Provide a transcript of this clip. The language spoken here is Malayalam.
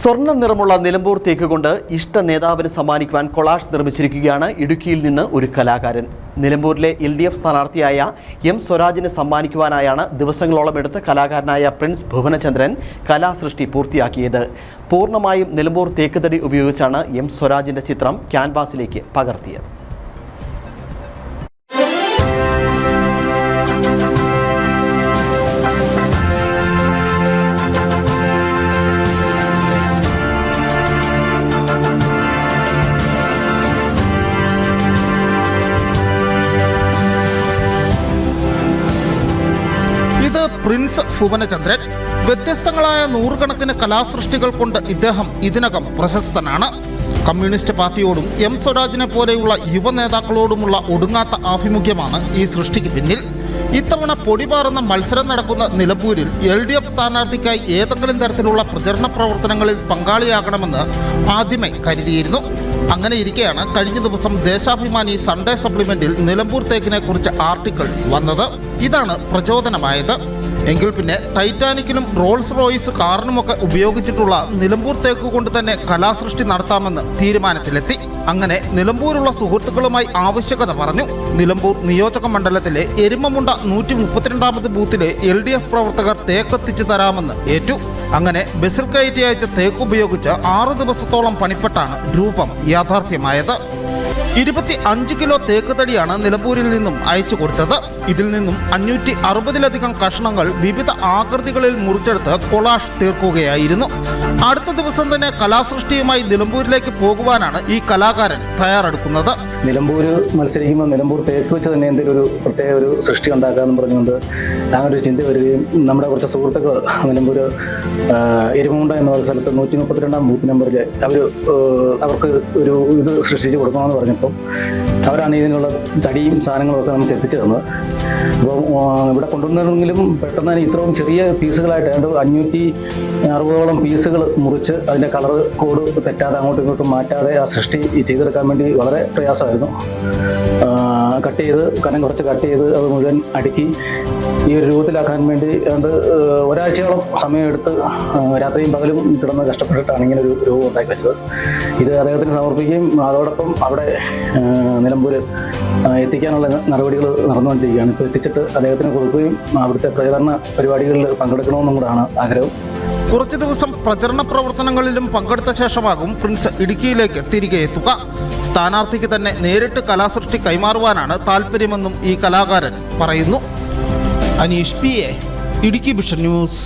സ്വർണ നിറമുള്ള നിലമ്പൂർ തേക്ക് കൊണ്ട് ഇഷ്ട നേതാവിന് സമ്മാനിക്കുവാൻ കൊളാഷ് നിർമ്മിച്ചിരിക്കുകയാണ് ഇടുക്കിയിൽ നിന്ന് ഒരു കലാകാരൻ. നിലമ്പൂരിലെ എൽ ഡി എഫ് സ്ഥാനാർത്ഥിയായ എം സ്വരാജിന് സമ്മാനിക്കുവാനായാണ് ദിവസങ്ങളോളം എടുത്ത് കലാകാരനായ പ്രിൻസ് ഭുവനചന്ദ്രൻ കലാസൃഷ്ടി പൂർത്തിയാക്കിയത്. പൂർണമായും നിലമ്പൂർ തേക്കുതടി ഉപയോഗിച്ചാണ് എം സ്വരാജിന്റെ ചിത്രം ക്യാൻവാസിലേക്ക് പകർത്തിയത്. പ്രിൻസ് ഭുവനചന്ദ്രൻ വ്യത്യസ്തങ്ങളായ നൂറുകണക്കിന് കലാസൃഷ്ടികൾ കൊണ്ട് ഇദ്ദേഹം ഇതിനകം പ്രശസ്തനാണ്. കമ്മ്യൂണിസ്റ്റ് പാർട്ടിയോടും എം സ്വരാജിനെ പോലെയുള്ള യുവ നേതാക്കളോടുമുള്ള ഒടുങ്ങാത്ത ആഭിമുഖ്യമാണ് ഈ സൃഷ്ടിക്ക് പിന്നിൽ. ഇത്തവണ പൊടിപാറുന്ന മത്സരം നടക്കുന്ന നിലമ്പൂരിൽ എൽ ഡി എഫ് സ്ഥാനാർത്ഥിക്കായി ഏതെങ്കിലും തരത്തിലുള്ള പ്രചരണ പ്രവർത്തനങ്ങളിൽ പങ്കാളിയാകണമെന്ന് ആദ്യമേ കരുതിയിരുന്നു. അങ്ങനെ ഇരിക്കെയാണ് കഴിഞ്ഞ ദിവസം ദേശാഭിമാനി സൺഡേ സപ്ലിമെന്റിൽ നിലമ്പൂർ തേക്കിനെ കുറിച്ച് ആർട്ടിക്കിൾ വന്നത്. ഇതാണ് പ്രചോദനമായത്. എങ്കിൽ പിന്നെ ടൈറ്റാനിക്കിനും റോൾസ് റോയ്സ് കാറിനുമൊക്കെ ഉപയോഗിച്ചിട്ടുള്ള നിലമ്പൂർ തേക്ക് കൊണ്ട് തന്നെ കലാസൃഷ്ടി നടത്താമെന്ന് തീരുമാനത്തിലെത്തി. അങ്ങനെ നിലമ്പൂരുള്ള സുഹൃത്തുക്കളുമായി ആവശ്യകത പറഞ്ഞു. നിലമ്പൂർ നിയോജക മണ്ഡലത്തിലെ എരുമമുണ്ട നൂറ്റി മുപ്പത്തിരണ്ടാമത് ബൂത്തിലെ എൽ ഡി എഫ് പ്രവർത്തകർ തേക്കെത്തിച്ചു തരാമെന്ന് ഏറ്റു. അങ്ങനെ ബസിൽ കയറ്റി അയച്ച തേക്ക് ഉപയോഗിച്ച് ആറു ദിവസത്തോളം പണിപ്പെട്ടാണ് രൂപം യാഥാർത്ഥ്യമായത്. ഇരുപത്തി അഞ്ച് കിലോ തേക്ക് തടിയാണ് നിലമ്പൂരിൽ നിന്നും അയച്ചു കൊടുത്തത്. ഇതിൽ നിന്നും അഞ്ഞൂറ്റി അറുപതിലധികം കഷ്ണങ്ങൾ വിവിധ ആകൃതികളിൽ മുറിച്ചെടുത്ത് കൊളാഷ് തീർക്കുകയായിരുന്നു. അടുത്ത ദിവസം തന്നെ കലാസൃഷ്ടിയുമായി നിലമ്പൂരിലേക്ക് പോകുവാനാണ് ഈ കലാകാരൻ തയ്യാറെടുക്കുന്നത്. നിലമ്പൂർ മത്സരിക്കുമ്പോൾ നിലമ്പൂർ തേക്ക് വെച്ച് തന്നെ എന്തെങ്കിലും ഒരു പ്രത്യേക ഒരു സൃഷ്ടി ഉണ്ടാക്കാമെന്ന് പറഞ്ഞുകൊണ്ട് അങ്ങനെ ഒരു ചിന്ത വരികയും നമ്മുടെ കുറച്ച് സുഹൃത്തുക്കൾ നിലമ്പൂർ എരുമുണ്ട എന്ന സ്ഥലത്ത് നൂറ്റി മുപ്പത്തിരണ്ടാം ബൂത്ത് നമ്പറിൽ അവർ അവർക്ക് ഒരു ഇത് സൃഷ്ടിച്ച് കൊടുക്കണമെന്ന് പറഞ്ഞപ്പോൾ അവരാണ് ഇതിനുള്ള തടിയും സാധനങ്ങളും ഒക്കെ നമുക്ക് എത്തിച്ചു തന്നത്. അപ്പോൾ ഇവിടെ കൊണ്ടുവന്നിരുന്നെങ്കിലും പെട്ടെന്ന് തന്നെ ഇത്രയും ചെറിയ പീസുകളായിട്ട് ഏതാണ്ട് അഞ്ഞൂറ്റി അറുപതോളം പീസുകൾ മുറിച്ച് അതിന്റെ കളർ കോഡ് തെറ്റാതെ അങ്ങോട്ടും ഇങ്ങോട്ടും മാറ്റാതെ ആ സൃഷ്ടി ചെയ്തെടുക്കാൻ വേണ്ടി വളരെ പ്രയാസമായിരുന്നു. കട്ട് ചെയ്ത് കനം കുറച്ച് കട്ട് ചെയ്ത് അത് മുഴുവൻ അടുക്കി ഈ ഒരു രൂപത്തിലാക്കാൻ വേണ്ടി ഏതാണ്ട് ഒരാഴ്ചയോളം സമയമെടുത്ത് രാത്രിയും പകലും കിടന്ന് കഷ്ടപ്പെട്ടിട്ടാണ് ഇങ്ങനെ ഒരു രൂപം ഉണ്ടാക്കി വെച്ചത്. ഇത് അദ്ദേഹത്തിന് സമർപ്പിക്കുകയും അതോടൊപ്പം അവിടെ നിലമ്പൂർ എത്തിക്കാനുള്ള നടപടികൾ നടന്നുകൊണ്ടിരിക്കുകയാണ്. ഇപ്പോൾ എത്തിച്ചിട്ട് അദ്ദേഹത്തിന് കൊടുക്കുകയും അവിടുത്തെ പ്രചരണ പരിപാടികളിൽ പങ്കെടുക്കണമെന്നും കൂടാണ് ആഗ്രഹം. കുറച്ച് ദിവസം പ്രചരണ പ്രവർത്തനങ്ങളിലും പങ്കെടുത്ത ശേഷമാകും പ്രിൻസ് ഇടുക്കിയിലേക്ക് തിരികെ എത്തുക. സ്ഥാനാർത്ഥിക്ക് തന്നെ നേരിട്ട് കലാസൃഷ്ടി കൈമാറുവാനാണ് താല്പര്യമെന്നും ഈ കലാകാരൻ പറയുന്നു. Aneesh P A Idukki vision news.